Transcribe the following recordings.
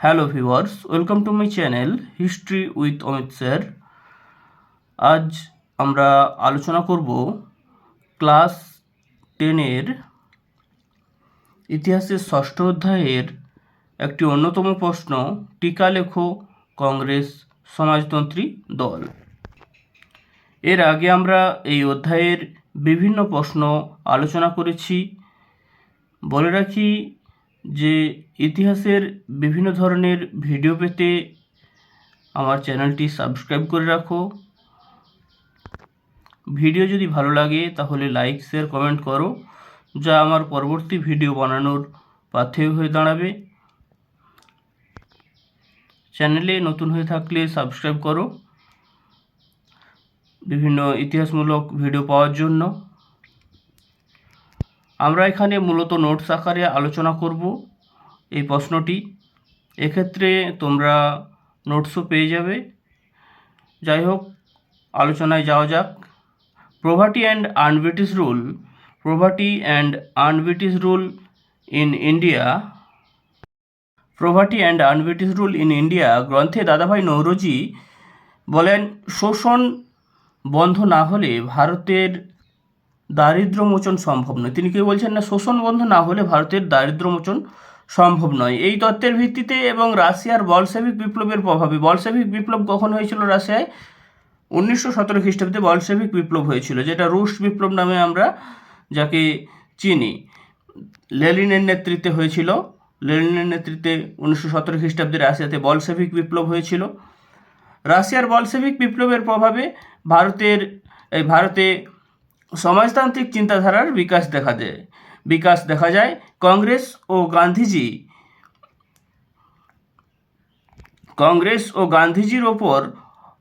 Hello viewers welcome to my channel history with Amit sir আজ আমরা আলোচনা করব ক্লাস টেনের ইতিহাসের ষষ্ঠ অধ্যায়ের একটি অন্যতম প্রশ্ন, টিকা কংগ্রেস সমাজতন্ত্রী দল। এর আগে আমরা এই অধ্যায়ের বিভিন্ন প্রশ্ন আলোচনা করেছি। বলে রাখি যে ইতিহাসের বিভিন্ন ধরনের ভিডিও পেতে আমার চ্যানেলটি সাবস্ক্রাইব করে রাখো। ভিডিও যদি ভালো লাগে তাহলে লাইক, শেয়ার, কমেন্ট করো, যা আমার পরবর্তী ভিডিও বানানোর পাথেয় হয়ে দাঁড়াবে। চ্যানেলে নতুন হয়ে থাকলে সাবস্ক্রাইব করো। বিভিন্ন ইতিহাসমূলক ভিডিও পাওয়ার জন্য। আমরা এখানে মূলত নোটস আকারে আলোচনা করব। এই প্রশ্নটি, এক্ষেত্রে তোমরা নোটসও পেয়ে যাবে। যাই হোক আলোচনায় যাওয়া যাক। Poverty and un-British rule poverty and un-British rule in India poverty and un-British rule in India গ্রন্থে দাদাভাই নৌরোজি বলেন, শোষণ বন্ধ না হলে ভারতের দারিদ্র মোচন সম্ভব নয়। তিনি কি বলছেন না, শোষণ বন্ধ না হলে ভারতের দারিদ্র মোচন সম্ভব নয়। এই তত্ত্বের ভিত্তিতে এবং রাশিয়ার বলসেভিক বিপ্লবের প্রভাবে বলসেভিক বিপ্লব কখন হয়েছিল রাশিয়ায়? উনিশশো সতেরো খ্রিস্টাব্দে বলসেভিক বিপ্লব হয়েছিল, যেটা রুশ বিপ্লব নামে আমরা যাকে চিনি। লেলিনের নেতৃত্বে হয়েছিল লেলিনের নেতৃত্বে উনিশশো সতেরো খ্রিস্টাব্দে রাশিয়াতে বলসেভিক বিপ্লব হয়েছিল। রাশিয়ার বলসেভিক বিপ্লবের প্রভাবে ভারতের, এই ভারতে সমাজতান্ত্রিক চিন্তাধারার বিকাশ দেখা দেয়। বিকাশ দেখা যায় কংগ্রেস ও গান্ধীজি। কংগ্রেস ও গান্ধীজির ওপর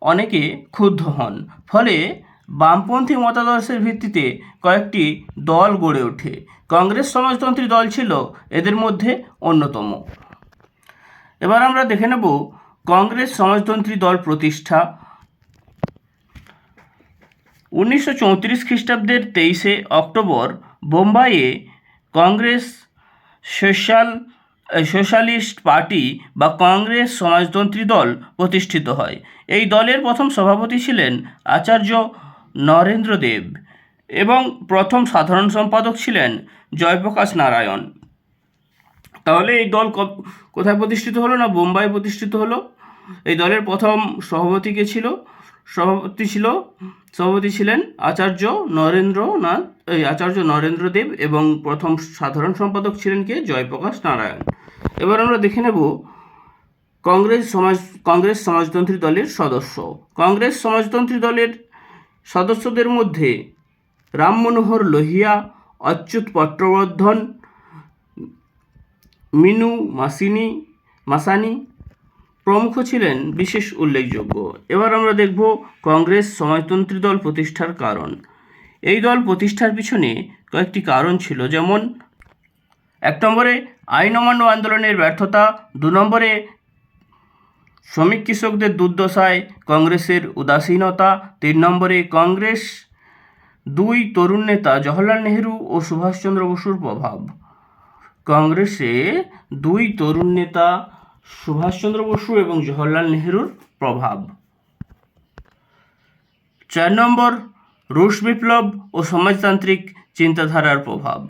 অনেকে ক্ষুব্ধ হন। ফলে বামপন্থী মতাদর্শের ভিত্তিতে কয়েকটি দল গড়ে ওঠে। কংগ্রেস সমাজতন্ত্রী দল ছিল এদের মধ্যে অন্যতম। এবার আমরা দেখে নেব কংগ্রেস সমাজতন্ত্রী দল প্রতিষ্ঠা উনিশশো চৌত্রিশ খ্রিস্টাব্দের তেইশে অক্টোবর বোম্বাইয়ে কংগ্রেস, সোশ্যাল সোশ্যালিস্ট পার্টি বা কংগ্রেস সমাজতন্ত্রী দল প্রতিষ্ঠিত হয়। এই দলের প্রথম সভাপতি ছিলেন আচার্য নরেন্দ্র দেব এবং প্রথম সাধারণ সম্পাদক ছিলেন জয়প্রকাশ নারায়ণ। তাহলে এই দল কোথায় প্রতিষ্ঠিত হলো না বোম্বাই প্রতিষ্ঠিত হলো? এই দলের প্রথম সভাপতি কে ছিল? সভাপতি ছিল, সভাপতি ছিলেন আচার্য নরেন্দ্রনাথ, এই আচার্য নরেন্দ্র দেব এবং প্রথম সাধারণ সম্পাদক ছিলেন কে? জয়প্রকাশ নারায়ণ। এবার আমরা দেখে নেব কংগ্রেস সমাজ, কংগ্রেস সমাজতন্ত্রী দলের সদস্য। কংগ্রেস সমাজতন্ত্রী দলের সদস্যদের মধ্যে রাম মনোহর লোহিয়া, অচ্যুত পট্টবর্ধন, মিনু মাসিনী, মাসানি প্রমুখ ছিলেন বিশেষ উল্লেখযোগ্য। এবার আমরা দেখব কংগ্রেস সমাজতন্ত্রী দল প্রতিষ্ঠার কারণ। এই দল প্রতিষ্ঠার পিছনে কয়েকটি কারণ ছিল, যেমন এক নম্বরে আইন অমান্য আন্দোলনের ব্যর্থতা, দু নম্বরে শ্রমিক কৃষকদের দুর্দশায় কংগ্রেসের উদাসীনতা, তিন নম্বরে কংগ্রেস দুই তরুণ নেতা জওহরলাল নেহেরু ও সুভাষচন্দ্র বসুর প্রভাব। কংগ্রেসে দুই তরুণ নেতা সুভাষচন্দ্র বসু এবং জওহরলাল নেহেরুর প্রভাব। চার নম্বর, রুশ বিপ্লব ও সমাজতান্ত্রিক চিন্তাধারার প্রভাব।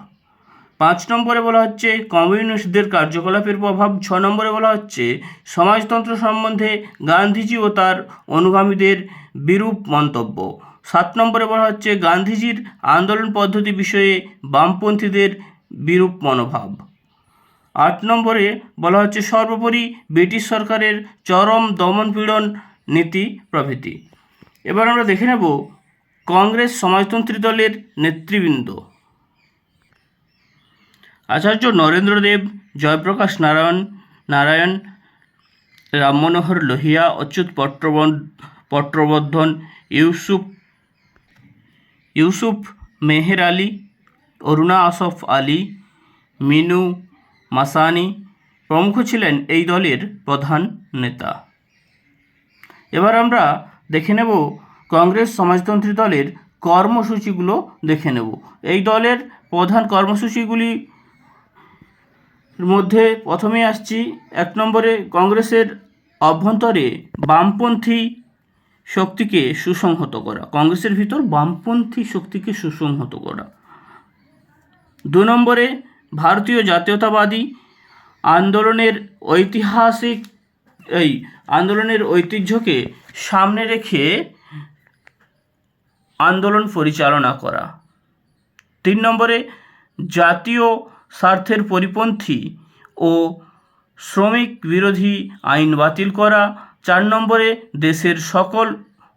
পাঁচ নম্বরে বলা হচ্ছে, কমিউনিস্টদের কার্যকলাপের প্রভাব। ছ নম্বরে বলা হচ্ছে, সমাজতন্ত্র সম্বন্ধে গান্ধীজি ও তার অনুগামীদের বিরূপ মন্তব্য। সাত নম্বরে বলা হচ্ছে, গান্ধীজির আন্দোলন পদ্ধতি বিষয়ে বামপন্থীদের বিরূপ মনোভাব। আট নম্বরে বলা হচ্ছে সর্বোপরি ব্রিটিশ সরকারের চরম দমনপীড়ন নীতি প্রভৃতি। এবার আমরা দেখে নেব কংগ্রেস সমাজতন্ত্রী দলের নেতৃবৃন্দ। আচার্য নরেন্দ্রদেব, জয়প্রকাশ নারায়ণ নারায়ণ, রামমনোহর লোহিয়া, অচ্যুত পট্টবন পট্টবর্ধন ইউসুফ ইউসুফ মেহের আলী, অরুণা আসফ আলী, মিনু মাসানি প্রমুখ ছিলেন এই দলের প্রধান নেতা। এবার আমরা দেখে নেব কংগ্রেস সমাজতন্ত্রী দলের কর্মসূচিগুলো দেখে নেব। এই দলের প্রধান কর্মসূচিগুলি মধ্যে প্রথমে আসছি, এক নম্বরে কংগ্রেসের অভ্যন্তরে বামপন্থী শক্তিকে সুসংহত করা, কংগ্রেসের ভিতর বামপন্থী শক্তিকে সুসংহত করা। দু নম্বরে ভারতীয় জাতীয়তাবাদী আন্দোলনের ঐতিহাসিক, এই আন্দোলনের ঐতিহ্যকে সামনে রেখে আন্দোলন পরিচালনা করা। তিন নম্বরে, জাতীয় স্বার্থের পরিপন্থী ও শ্রমিক বিরোধী আইন বাতিল করা। চার নম্বরে, দেশের সকল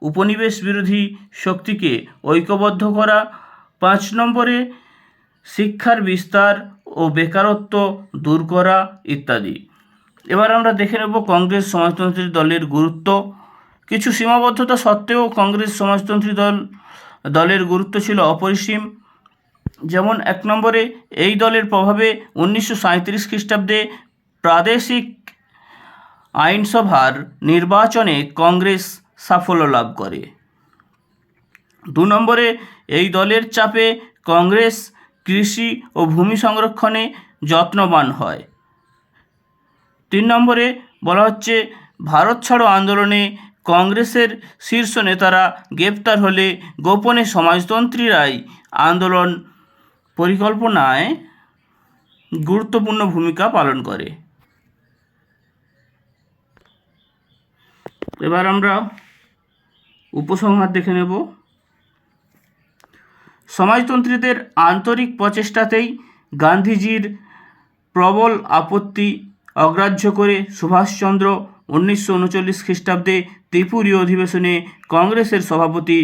উপনিবেশ বিরোধী শক্তিকে ঐক্যবদ্ধ করা। পাঁচ নম্বরে, শিক্ষার বিস্তার ও বেকারত্ব দূর করা ইত্যাদি। এবার আমরা দেখে নেব কংগ্রেস সমাজতন্ত্রী দলের গুরুত্ব। কিছু সীমাবদ্ধতা সত্ত্বেও কংগ্রেস সমাজতন্ত্রী দল, দলের গুরুত্ব ছিল অপরিসীম। যেমন এক নম্বরে, এই দলের প্রভাবে উনিশশো সাঁইত্রিশ খ্রিস্টাব্দে প্রাদেশিক আইনসভার নির্বাচনে কংগ্রেস সাফল্য লাভ করে। দু নম্বরে, এই দলের চাপে কংগ্রেস কৃষি ও ভূমি সংরক্ষণে যত্নবান হয়। তিন নম্বরে বলা হচ্ছে, ভারত ছাড়ো আন্দোলনে কংগ্রেসের শীর্ষ নেতারা গ্রেপ্তার হলে গোপনে সমাজতন্ত্রীরাই আন্দোলন পরিকল্পনায় গুরুত্বপূর্ণ ভূমিকা পালন করে। এবার আমরা উপসংহার দেখে নেব। সমাজতন্ত্রীদের আন্তরিক প্রচেষ্টাতেই গান্ধীজির প্রবল আপত্তি অগ্রাহ্য করে সুভাষচন্দ্র উনিশশো উনচল্লিশ খ্রিস্টাব্দে ত্রিপুরী অধিবেশনে কংগ্রেসের সভাপতি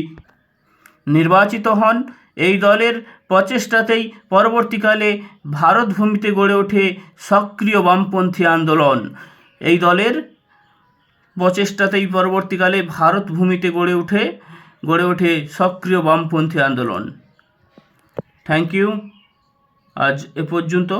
নির্বাচিত হন। এই দলের প্রচেষ্টাতেই পরবর্তীকালে ভারত ভূমিতে গড়ে ওঠে সক্রিয় বামপন্থী আন্দোলন। এই দলের প্রচেষ্টাতেই পরবর্তীকালে ভারত ভূমিতে গড়ে ওঠে গড়ে ওঠে সক্রিয় বামপন্থী আন্দোলন। Thank you. আজ এ পর্যন্ত।